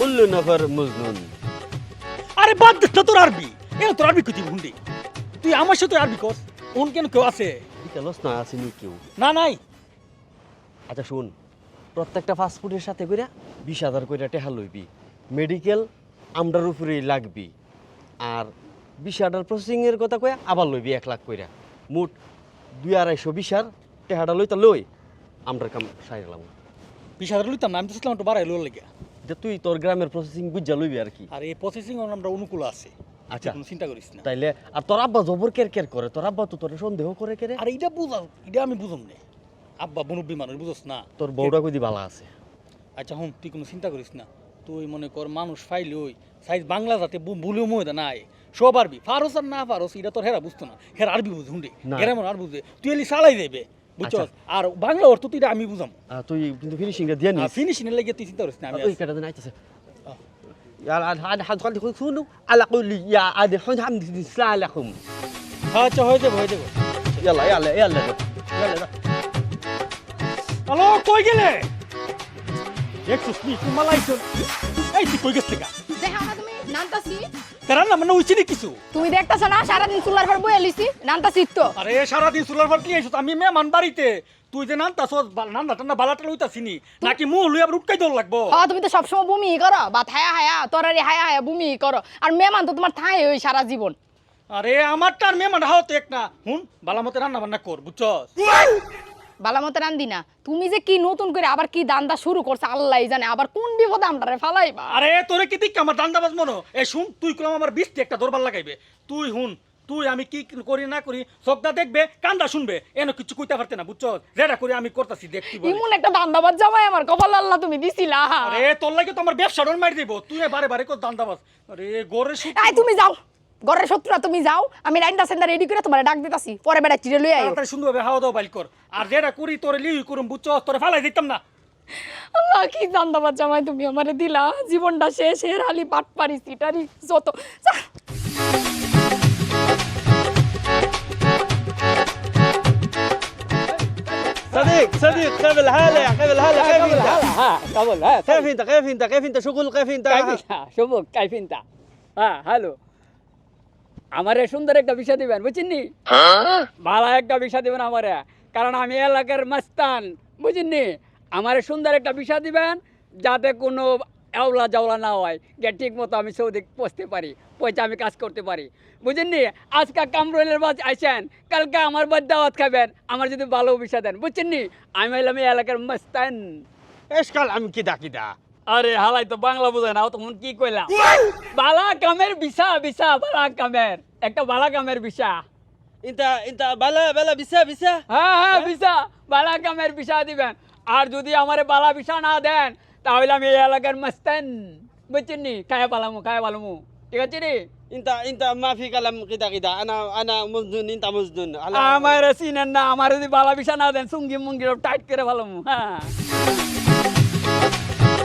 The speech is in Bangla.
কুল্লু নফর মজনুন। আরে বাদ দে তো তোর আরবি। এ তোর আরবি কইতি হুন্ডি তুই আমার সাথে আরবি কর। কোন কেন কেউ আছে? বিকালস না আসেনি কেউ। না নাই। আচ্ছা শুন। প্রত্যেকটা ফাস্টফুডের সাথে করে বিশ হাজার করে টেহা লইবি। মেডিকেল আমরার উপরেই লাগবি। আর বিশ হাজার প্রসেসিংয়ের কথা কয়ে আবার লইবি এক লাখ কইরা। মোট দুই আড়াইশো বিশার টেহাটা লইতা লই। আমরার কাম সাইলাম বিশ হাজার লইতাম না আমি তো একটু বাড়াই লোর লেগে। যে তুই তোর গ্রামের প্রসেসিং বুঝা লইবি আর কি। আর এই প্রসেসিং আমরা অনুকূল আছে। আচ্ছা। কোনো চিন্তা করিস না। তাইলে আর তোর আব্বা জবর কের কের করে? তোর আব্বা তো তোর সন্দেহ করে কেরে। আর এটা বুঝাও এটা আমি বুঝম নে। আব্বা মুরব্বী মানুষ বুঝস না? তোর বউটা কইদি বালা আছে। আচ্ছা হুম তুই কোনো চিন্তা করিস না। তুই মনে কর মানুষ ফাইলে ওই সাইজ বাংলা যাতে ভুলেও ময়দা নাই। সব আরবি। ফারস আর না ফারস এটা তোর হেরা বুঝতো না। হেরা আরবি বুঝে হুন্ডি হেরা মনে আর বুঝে। তুই এলি চালাই দেবে। আচ্ছা। বুঝছ আর বাংলা অর্থ তুই আমি বুঝাম। তুই কিন্তু ফিনিশিংটা দিয়ে নি ফিনিশিং এর লাগে তুই চিন্তা করিস না আমি ওই কাটা দিন আইতাছে। আর হাত হাত খালি শুনু? আলা কইলি ইয়া আদে হন হাম দিসলা আলাইকুম। আচ্ছা হয়ে যাবে হয়ে যাবে। ইয়ালা ইয়ালা ইয়ালা ইয়ালা হ্যালো কই গেলে? একটু স্পিক মালাইছো। এই তুই কই গেছিস দেখা দেখা তুমি নামতাছি। তারা না মানে উচিনি কিছু? তুমি দেখতাছ না সারাদিন চুলার পর বয়ে লিছি নানতাছি তো আরে সারাদিন সুলার ভাত কি আইছো আমি মেহমান বাড়িতে। তুই যে নানতাছ নান্না টান্না বালাটা লইতাছিনি নাকি মুহ লই আবার উটকাই দৌড় লাগবো? হ্যাঁ তুমি তো সবসময় বমি করো বা হায়া হায়া তরারি হায়া হায়া বমি করো। আর মেহমান তো তোমার থাই ওই সারা জীবন। আরে আমারটা আর মেহমান হাও তো এক না। হুন বালা মতে রান্না বান্না কর বুঝছস? বালা মতো রান্দি না। তুমি যে কি নতুন করে আবার কি দান্দা শুরু করছে আল্লাহ জানে আবার কোন বিপদে আমরা ফালাইবা? আরে তোরে কি দিক আমার দান্দাবাজ মনো? এ শুন তুই কলম আমার বিস্তি একটা দরবার লাগাইবে। তুই হুন তুই আমি কি করি না করি সবদা দেখবে কান্দা শুনবে। এন কিছু কইতে পারতে না বুঝছস যেটা করি আমি করতাছি দেখতি বলে। ইমন একটা দান্দাবাজ জামাই আমার কপাল আল্লাহ তুমি দিছিলা। আরে তোর লাগে তো আমার ব্যবসা মারি দিব। তুই বারে বারে কর দান্দাবাজ। আরে গোরে আই তুমি যাও। ঘরের শত্রুরা তুমি যাও আমি রাইন্দা সেন্দা রেডি করে তোমার ডাক দিতাছি পরে বেড়া চিড়ে লই আইও তাড়াতাড়ি সুন্দরভাবে হাওয়া দাও বাইল কর আর যেটা করি তোরে লিউ করুম বুঝছস তোরে ফালাই দিতাম না আল্লাহ কি দান্দাবাজ জামাই তুমি আমারে দিলা জীবনটা শেষ হের হালি পাট পারি সিটারি যত যা। صديق صديق كيف الحالة كيف الحالة كيف انت হ্যাঁ কেবল হ্যাঁ كيف انت كيف انت كيف انت شغل كيف انت কাইফিনটা শুভক কাইফিনটা হ্যাঁ হ্যালো আমারে সুন্দর একটা বিষয় দিবেন বুঝিনি ভালো একটা বিষয় দিবেন আমারে, কারণ আমি এলাকার মাস্তান বুঝিনি আমারে সুন্দর একটা বিষয় দিবেন, যাতে কোনো এওলা জাওলা না হয়, যে ঠিক মতো আমি সৌদি পৌঁছতে পারি পয়সা আমি কাজ করতে পারি বুঝিনি আজকে কামরুলের বাস আইসেন কালকে আমার বাদ খাবেন, আমার যদি ভালো বিষয় দেন বুঝিনি আমি এলাকার মস্তান। এসকাল আমি কিদা কিদা? আরে হালাই তো বাংলা বুঝে না তখন কি কইলাম? বালা কামের বিসা বিসা বালা কামের। একটা বালা কামের বিসা ইন্তা ইন্তা বালা বালা বিসা বিসা হ্যাঁ হ্যাঁ, হ্যাঁ? বিসা বালা কামের বিষা দিবেন। আর যদি আমারে বালা বিসা না দেন তাহলে আমি এই এলাকার মস্তান। বুঝছেন নি? খায় পালামু খায় পালামু। ঠিক আছে রে ইন্তা ইন্তা মাফি কালাম কিদা কিদা আনা আনা মজদুন ইন্তা মজদুন। আমার সিনেন না আমার যদি বালা বিসা না দেন সুঙ্গি মুঙ্গি টাইট করে ভালো হ্যাঁ।